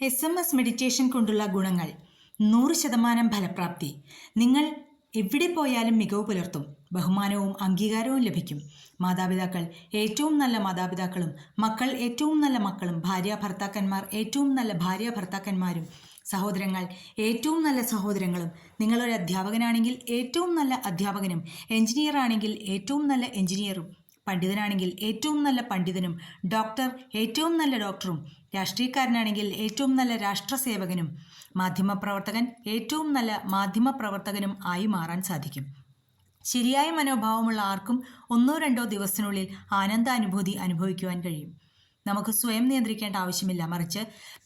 S M S meditation കൊണ്ടുള്ള ഗുണങ്ങൾ. നൂറ് ശതമാനം ഫലപ്രാപ്തി. നിങ്ങൾ എവിടെ പോയാലും മികവ് പുലർത്തും. ബഹുമാനവും അംഗീകാരവും ലഭിക്കും. മാതാപിതാക്കൾ ഏറ്റവും നല്ല മാതാപിതാക്കളും മക്കൾ ഏറ്റവും നല്ല മക്കളും ഭാര്യ ഭർത്താക്കന്മാർ ഏറ്റവും നല്ല ഭാര്യ ഭർത്താക്കന്മാരും സഹോദരങ്ങൾ ഏറ്റവും നല്ല സഹോദരങ്ങളും നിങ്ങളൊരു അധ്യാപകനാണെങ്കിൽ ഏറ്റവും നല്ല അധ്യാപകനും എഞ്ചിനീയർ ആണെങ്കിൽ ഏറ്റവും നല്ല എഞ്ചിനീയറും പണ്ഡിതനാണെങ്കിൽ ഏറ്റവും നല്ല പണ്ഡിതനും ഡോക്ടർ ഏറ്റവും നല്ല ഡോക്ടറും രാഷ്ട്രീയക്കാരനാണെങ്കിൽ ഏറ്റവും നല്ല രാഷ്ട്രസേവകനും മാധ്യമപ്രവർത്തകൻ ഏറ്റവും നല്ല മാധ്യമപ്രവർത്തകനും ആയി മാറാൻ സാധിക്കും. ശരിയായ മനോഭാവമുള്ള ആർക്കും ഒന്നോ രണ്ടോ ദിവസത്തിനുള്ളിൽ ആനന്ദാനുഭൂതി അനുഭവിക്കുവാൻ കഴിയും. നമുക്ക് സ്വയം നിയന്ത്രിക്കേണ്ട ആവശ്യമില്ല. മറിച്ച്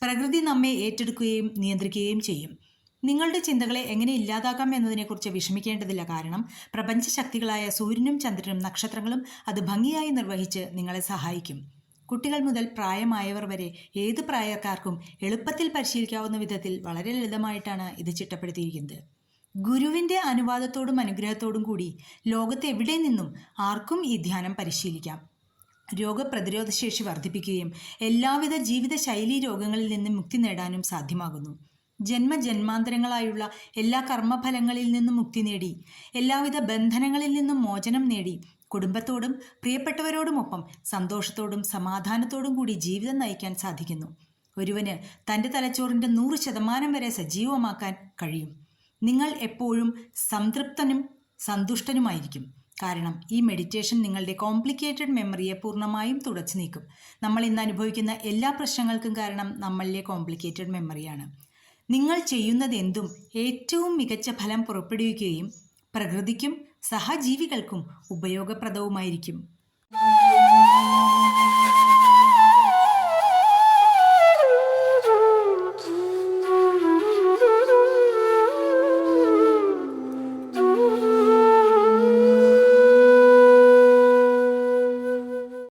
പ്രകൃതി നമ്മെ ഏറ്റെടുക്കുകയും നിയന്ത്രിക്കുകയും ചെയ്യും. നിങ്ങളുടെ ചിന്തകളെ എങ്ങനെ ഇല്ലാതാക്കാം എന്നതിനെക്കുറിച്ച് വിഷമിക്കേണ്ടതില്ല. കാരണം പ്രപഞ്ചശക്തികളായ സൂര്യനും ചന്ദ്രനും നക്ഷത്രങ്ങളും അത് ഭംഗിയായി നിർവഹിച്ച് നിങ്ങളെ സഹായിക്കും. കുട്ടികൾ മുതൽ പ്രായമായവർ വരെ ഏത് പ്രായക്കാർക്കും എളുപ്പത്തിൽ പരിശീലിക്കാവുന്ന വിധത്തിൽ വളരെ ലളിതമായിട്ടാണ് ഇത് ചിട്ടപ്പെടുത്തിയിരിക്കുന്നത്. ഗുരുവിന്റെ അനുവാദത്തോടും അനുഗ്രഹത്തോടും കൂടി ലോകത്ത് എവിടെ നിന്നും ആർക്കും ഈ ധ്യാനം പരിശീലിക്കാം. രോഗപ്രതിരോധ ശേഷി വർദ്ധിപ്പിക്കുകയും എല്ലാവിധ ജീവിതശൈലി രോഗങ്ങളിൽ നിന്നും മുക്തി നേടാനും സാധ്യമാകുന്നു. ജന്മജന്മാന്തരങ്ങളായുള്ള എല്ലാ കർമ്മഫലങ്ങളിൽ നിന്നും മുക്തി നേടി എല്ലാവിധ ബന്ധനങ്ങളിൽ നിന്നും മോചനം നേടി. കുടുംബത്തോടും പ്രിയപ്പെട്ടവരോടുമൊപ്പം സന്തോഷത്തോടും സമാധാനത്തോടും കൂടി ജീവിതം നയിക്കാൻ സാധിക്കുന്നു. ഒരുവന് തന്റെ തലച്ചോറിന്റെ നൂറ് ശതമാനം വരെ സജീവമാക്കാൻ കഴിയും. നിങ്ങൾ എപ്പോഴും സംതൃപ്തനും സന്തുഷ്ടനുമായിരിക്കും. കാരണം ഈ മെഡിറ്റേഷൻ നിങ്ങളുടെ കോംപ്ലിക്കേറ്റഡ് മെമ്മറിയെ പൂർണമായും തുടച്ചു നീക്കും. നമ്മൾ ഇന്ന് അനുഭവിക്കുന്ന എല്ലാ പ്രശ്നങ്ങൾക്കും കാരണം നമ്മളിലെ കോംപ്ലിക്കേറ്റഡ് മെമ്മറിയാണ് നിങ്ങൾ ചെയ്യുന്നതെന്തും ഏറ്റവും മികച്ച ഫലം പുറപ്പെടുവിക്കുകയും പ്രകൃതിക്കും സഹജീവികൾക്കും ഉപയോഗപ്രദവുമായിരിക്കും.